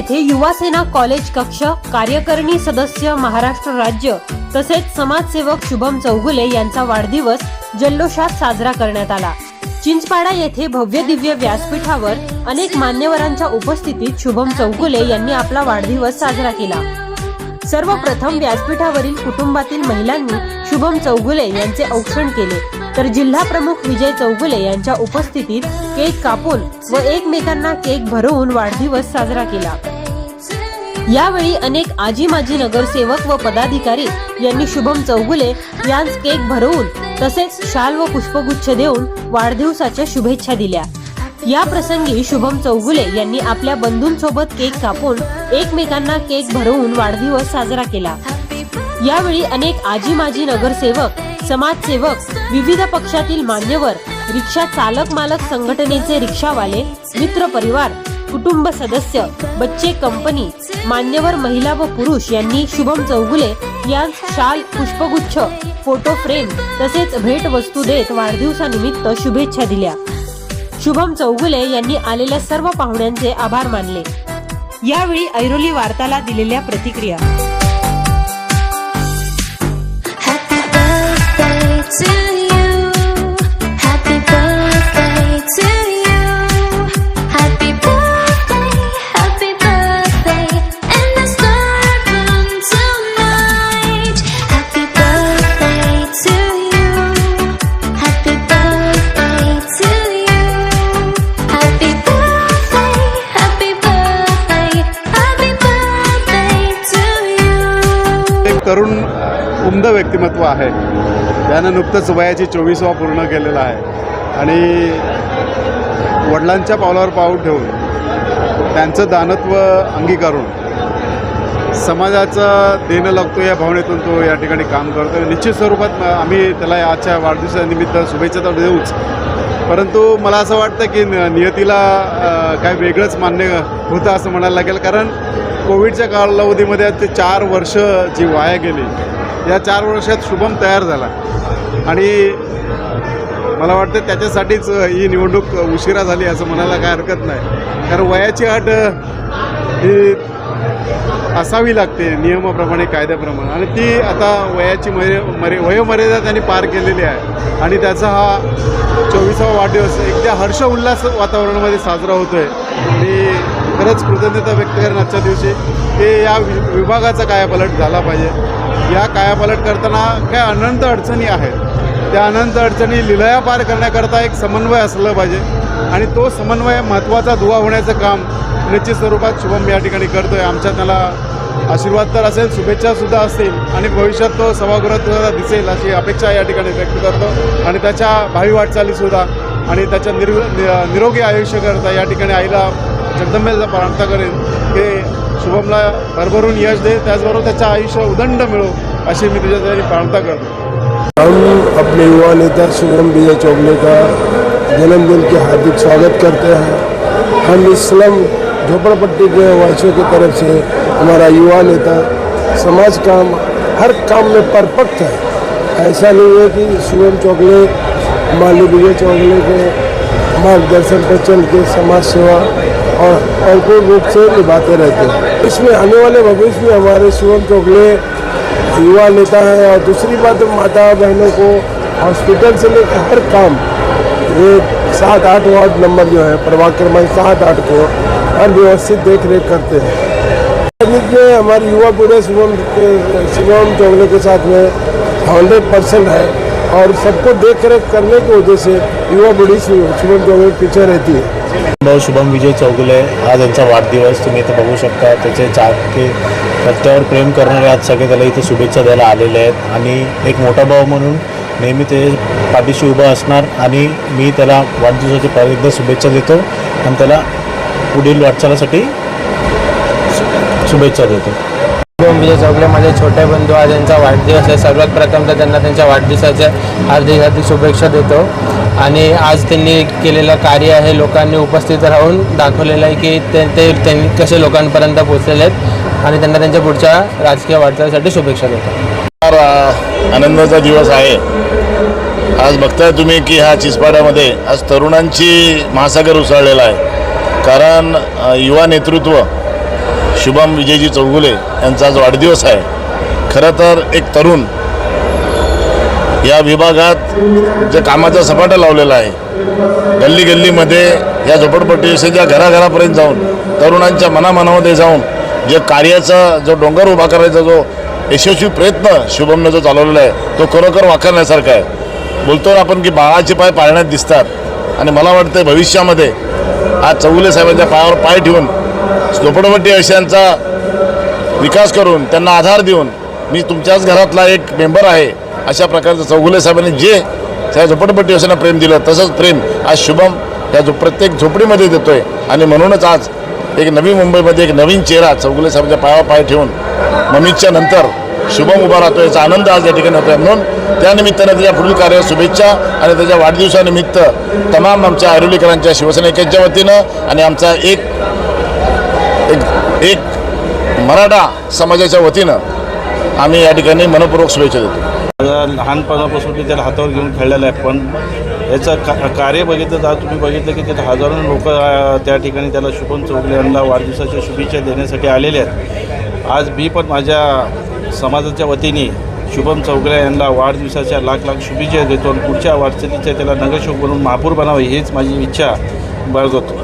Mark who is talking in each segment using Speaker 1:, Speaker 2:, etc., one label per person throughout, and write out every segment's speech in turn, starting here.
Speaker 1: येथे युवा सेना कॉलेज कक्ष कार्यकारिणी सदस्य महाराष्ट्र राज्य तसेच समाजसेवक शुभम चौगुले यांचा वाढदिवस जल्लोषात साजरा करण्यात आला. चिंचपाडा येथे भव्य दिव्य व्यासपीठावर अनेक मान्यवरांच्या उपस्थितीत शुभम चौगुले यांनी आपला वाढदिवस साजरा केला. सर्वप्रथम व्यासपीठावरील कुटुंबातील महिलांनी शुभम चौगुले यांचे औक्षण केले. तर जिल्हा प्रमुख विजय चौगुले यांच्या उपस्थितीत केक कापून व एकमेकांना केक भरवून वाढदिवस साजरा केला. यावेळी अनेक आजी माजी नगरसेवक व पदाधिकारी यांनी शुभम चौगुले यांस केक भरवून तसेच शाल व पुष्पगुच्छ देऊन वाढदिवसाच्या शुभेच्छा दिल्या. या प्रसंगी शुभम चौगुले यांनी आपल्या बंधूंसोबत केक कापून एकमेकांना केक भरवून वाढदिवस साजरा केला. यावेळी अनेक आजी माजी नगरसेवक समाजसेवक विविध पक्षातील मान्यवर रिक्षा चालक मालक संघटनेचे रिक्षावाले मित्र परिवार कुटुंब सदस्य बच्चे कंपनी मान्यवर महिला व पुरुष यांनी शुभम चौगुले यांस शाल पुष्पगुच्छ फोटो फ्रेम तसेच भेट वस्तू देत वाढदिवसानिमित्त शुभेच्छा दिल्या. शुभम चौगुले यांनी आलेल्या सर्व पाहुण्यांचे आभार मानले. यावेळी ऐरोली वार्ताला दिलेल्या प्रतिक्रिया
Speaker 2: उमद व्यक्तिमत्व आहे. त्यानं नुकतंच वयाची चोवीसवा पूर्ण केलेला आहे. आणि वडिलांच्या पावलावर पाऊल ठेवून त्यांचं दानत्व अंगीकारून समाजाचं देणं लागतो या भावनेतून तो या ठिकाणी काम करतो निश्चित स्वरूपात आम्ही त्याला आजच्या वाढदिवसानिमित्त शुभेच्छा तर देऊच. परंतु मला असं वाटतं की न- नियतीला काय वेगळंच मान्य होतं असं म्हणायला लागेल. कारण कोविडच्या कालावधीमध्ये ते चार वर्ष जी वाया गेली या चार वर्षात शुभम तयार झाला. आणि मला वाटतं त्याच्यासाठीच ही निवडणूक उशिरा झाली असं म्हणायला काय हरकत नाही. कारण वयाची अट ही असावी लागते नियमाप्रमाणे कायद्याप्रमाणे. आणि ती आता वयाची मर्य मर्य वयोमर्यादा त्यांनी पार केलेली आहे. आणि त्याचा हा चोवीसावा वाढदिवस एकदा हर्ष उल्हास वातावरणामध्ये साजरा होतो आहे आणि खरंच कृतज्ञता व्यक्त करेन आजच्या दिवशी की या वि विभागाचा पलट झाला पाहिजे? या कायापालट करताना काय अनंत अडचणी आहेत. त्या अनंत अडचणी लिलया पार करण्याकरता एक समन्वय असलं पाहिजे आणि तो समन्वय महत्त्वाचा दुवा होण्याचं काम निश्चित स्वरूपात शुभम या ठिकाणी करतो आहे आमच्या त्याला आशीर्वाद तर असेल शुभेच्छासुद्धा असतील आणि भविष्यात तो सभागृहात सुद्धा दिसेल अशी अपेक्षा या ठिकाणी व्यक्त करतो. आणि त्याच्या भावी वाटचालीसुद्धा आणि त्याच्या निर निरोगी आयुष्याकरता या ठिकाणी आईला जगदंबेला प्रार्थना करेन. हे शुभमला भरभरून यश दे आयुष्य उदंड मिळो अशी मी प्रार्थना करतो.
Speaker 3: हम अपने युवा नेता शुभम विजय चौगले का, जन्मदिन के हार्दिक स्वागत करते हैं। हम इस्लाम झोपड़पट्टी के वासियों की तरफ़ से हमारा युवा नेता, समाज काम, हर काम में परफेक्ट है। ऐसा नहीं है कि शुभम चौगले माली विजय चौगले के मार्गदर्शन पर चल के समाज सेवा और भरपूर रूप से निभाते रहते हैं। इसमें आने वाले भविष्य में हमारे शिवम चौगले युवा नेता है और दूसरी बात माता बहनों को हॉस्पिटल से लेकर हर काम, ये सात आठ वार्ड नंबर जो है, प्रभाग क्रमांक सात आठ को हर व्यवस्थित देख रेख करते हैं। में हमारी युवा पीढ़ी शुभम शुभम चौगले के साथ में हंड्रेड परसेंट है। और सबको देख रेख करने की वजह से युवा पीढ़ी शुभम चौगले पीछे रहती है।
Speaker 4: भाऊ शुभम विजय चौगुले हा त्यांचा वाढदिवस तुम्ही इथं बघू शकता त्याचे चाके रस्त्यावर प्रेम करणारे आज सगळे त्याला इथे शुभेच्छा द्यायला आलेले आहेत. आणि एक मोठा भाऊ म्हणून नेहमी ते पाठीशी उभा असणार आणि मी त्याला वाढदिवसाची परत एकदा शुभेच्छा देतो आणि त्याला पुढील वाटचालासाठी शुभेच्छा देतो.
Speaker 5: म्हणजे विजय चौगले माझे छोटे बंधू आज यांचा वाढदिवस आहे. सर्वात प्रथम तर त्यांना त्यांच्या वाढदिवसाच्या हार्दिक हार्दिक शुभेच्छा देतो. आणि आज त्यांनी केलेलं कार्य आहे लोकांनी उपस्थित राहून दाखवलेलं आहे की ते ते त्यांनी कसे लोकांपर्यंत पोचलेले आहेत आणि त्यांना त्यांच्या पुढच्या राजकीय वाटचालीसाठी शुभेच्छा देतो.
Speaker 6: फार आनंदाचा दिवस आहे. आज बघताय तुम्ही की ह्या चिसपाड्यामध्ये आज तरुणांची महासागर उसळलेला आहे. कारण युवा नेतृत्व शुभम विजयजी चौगुले यांचा आज वाढदिवस आहे. खरं तर एक तरुण या विभागात जे कामाचा सपाटा लावलेला आहे गल्ली गल्लीमध्ये या झोपडपट्टी ज्या घराघरापर्यंत जाऊन तरुणांच्या मनामनामध्ये जाऊन जे कार्याचा जो डोंगर उभा करायचा जो यशस्वी प्रयत्न शुभमने जो चालवलेला आहे तो खरोखर वाखरण्यासारखा आहे. बोलतो आपण की बाळाचे पाय पाळण्यात दिसतात. आणि मला वाटतं भविष्यामध्ये आज चौगुले साहेबांच्या पायावर पाय ठेवून झोपडपट्टी अशांचा विकास करून त्यांना आधार देऊन मी तुमच्याच घरातला एक मेंबर आहे अशा प्रकारचं चौगुले साहेबांनी जे त्या झोपडपट्टी अशांना प्रेम दिलं तसंच प्रेम आज शुभम या जो प्रत्येक झोपडीमध्ये देतोय. आणि म्हणूनच आज एक नवी मुंबईमध्ये एक नवीन चेहरा चौगुले साहेबांच्या पायावर पाय ठेवून ममितच्या नंतर शुभम उभा राहतो याचा आनंद आज या ठिकाणी होतोय. म्हणून त्यानिमित्तानं त्याच्या पुढील कार्य शुभेच्छा आणि त्याच्या वाढदिवसानिमित्त तमाम आमच्या ऐरोलीकरांच्या शिवसैनिकांच्या वतीनं आणि आमचा एक एक एक मराठा समाजाच्या वतीनं आम्ही या ठिकाणी मनपूर्वक शुभेच्छा देतो.
Speaker 7: लहानपणापासून ते त्याला हातावर घेऊन खेळलेला आहे पण याचं का कार्य बघितलं तर तुम्ही बघितलं की तिथे हजारो लोक त्या ठिकाणी त्याला शुभम चौगले यांना वाढदिवसाच्या शुभेच्छा देण्यासाठी आलेले आहेत. आज मी पण माझ्या समाजाच्या वतीने शुभम चौगले यांना वाढदिवसाच्या लाख लाख शुभेच्छा देतो आणि पुढच्या वाटचालीच्या त्याला नगरशोक बनवून महापूर बनावं हीच माझी इच्छा बाळगतो.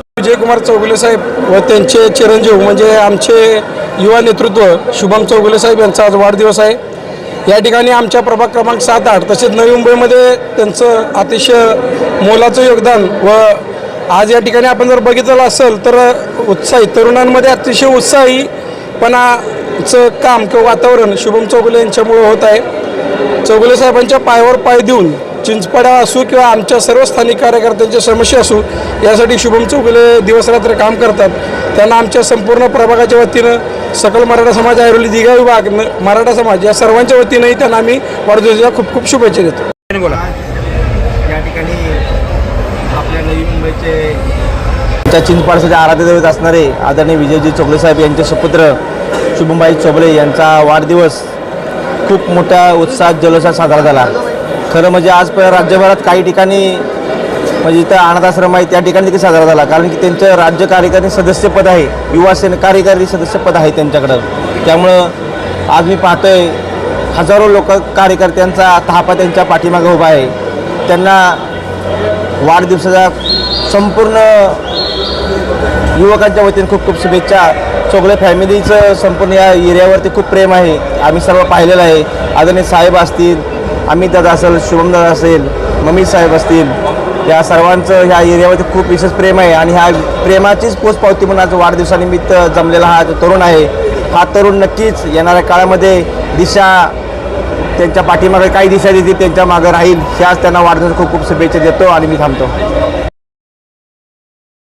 Speaker 8: विजयकुमार चौगुले साहेब व त्यांचे चिरंजीव म्हणजे आमचे युवा नेतृत्व शुभम चौगुले साहेब यांचा आज वाढदिवस आहे. या ठिकाणी आमच्या प्रभाग क्रमांक सात आठ तसेच नवी मुंबईमध्ये त्यांचं अतिशय मोलाचं योगदान व आज या ठिकाणी आपण जर बघितलं असेल तर उत्साही तरुणांमध्ये अतिशय उत्साहीपणाचं काम किंवा वातावरण शुभम चौगुले यांच्यामुळे होत आहे. चौगुले साहेबांच्या पायावर पाय देऊन चिंचपाडा असू किंवा आमच्या सर्व स्थानिक कार्यकर्त्यांच्या समस्या असू यासाठी शुभम चौगुले दिवसरात्र काम करतात. त्यांना आमच्या संपूर्ण प्रभागाच्या वतीनं सकल मराठा समाज ऐरोली दिघा विभाग मराठा समाज या सर्वांच्या वतीनंही त्यांना आम्ही वाढदिवसाच्या खूप खूप शुभेच्छा देतो.
Speaker 9: या ठिकाणी आपल्या नवी मुंबईचे
Speaker 4: त्या आराध्य दैवत असणारे आदरणीय विजयजी चोगले साहेब यांचे सुपुत्र शुभमबाई चोबले यांचा वाढदिवस खूप मोठ्या उत्साहात जल्लोषात साजरा झाला. खरं म्हणजे आज प- राज्यभरात काही ठिकाणी म्हणजे इथं अनाथाश्रम आहे त्या ठिकाणी देखील साजरा झाला. कारण की त्यांचं राज्य कार्यकारी सदस्यपद आहे युवासेन कार्यकारी सदस्यपद आहे त्यांच्याकडं. त्यामुळं आज मी पाहतोय हजारो लोक कार्यकर्त्यांचा थापा त्यांच्या पाठीमागे उभा आहे. त्यांना वाढदिवसाचा संपूर्ण युवकांच्या वतीने खूप खूप शुभेच्छा. चोगले फॅमिलीचं संपूर्ण या एरियावरती खूप प्रेम आहे. आम्ही सर्व पाहिलेलं आहे. आदरणीय साहेब असतील अमित दादा असेल शुभम असेल मम्मी साहेब असतील या सर्वांचं ह्या एरियावरती खूप विशेष प्रेम आहे आणि ह्या प्रेमाचीच पोचपावती म्हणून आज वाढदिवसानिमित्त जमलेला हा जो तरुण आहे हा तरुण नक्कीच येणाऱ्या काळामध्ये दिशा त्यांच्या पाठीमागे काही दिशा देतील त्यांच्या मागे राहील ह्याच त्यांना वाढदिवस खूप खूप शुभेच्छा देतो आणि मी थांबतो.